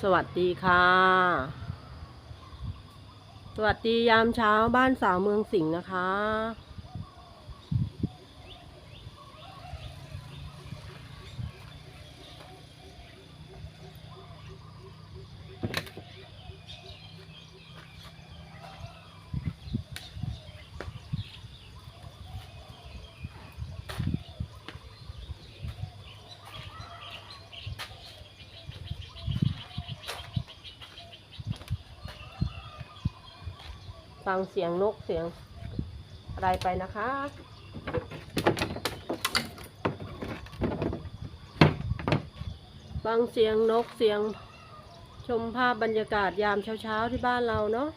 สวัสดีค่ะ สวัสดียามเช้าบ้านสาวเมืองสิงห์นะคะ ฟังเสียงนกเสียงอะไรไปนะคะ ฟังเสียงนกเสียงชมภาพบรรยากาศยามเช้าๆที่บ้านเราเนาะ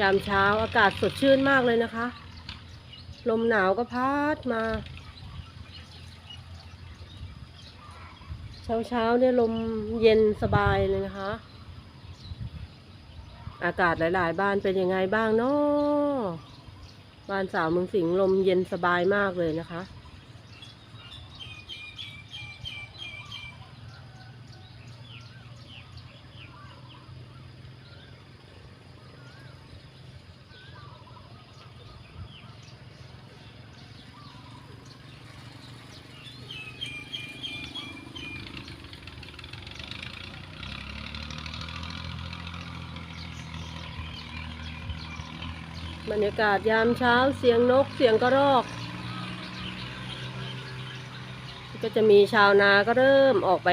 ยามเช้าอากาศสดชื่นมากเลยนะคะ ลมหนาวก็พัดมา เช้าเช้าเนี่ยลมเย็นสบายเลยนะคะ อากาศหลาย ๆ บ้านเป็นยังไงบ้างเนาะบ้านสาวเมืองสิงห์ลมเย็นสบายมากเลยนะคะ บรรยากาศยามเช้าเสียงนกเสียงกระรอก ก็จะมีชาวนาก็เริ่มออกไป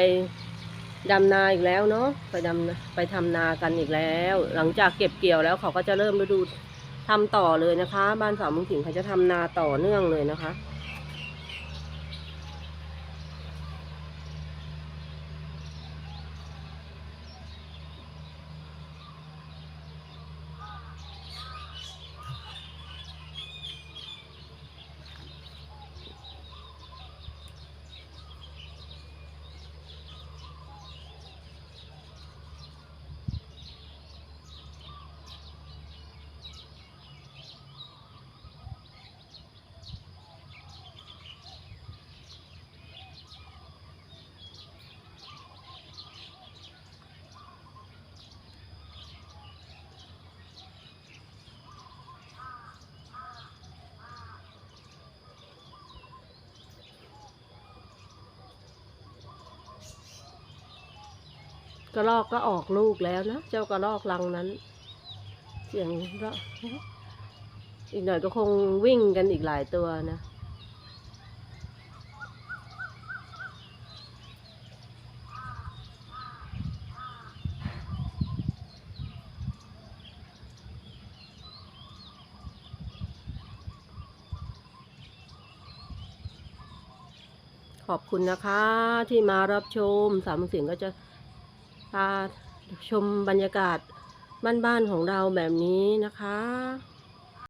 ดำนาอีกแล้วเนาะไปดำไปทำนากันอีกแล้ว หลังจากเก็บเกี่ยวแล้วเขาก็จะเริ่มฤดูทำต่อเลยนะคะ บ้านสาวมุงสิงห์เขาจะทำนาต่อเนื่องเลยนะคะ กระรอกก็ออกลูกแล้วนะ เจ้ากระรอกรังนั้น เสียงก็อีกหน่อยก็คงวิ่งกันอีกหลายตัวนะ ขอบคุณนะคะที่มารับชม สามเสียงก็จะ พาชมบรรยากาศบ้านๆของเราแบบนี้นะคะ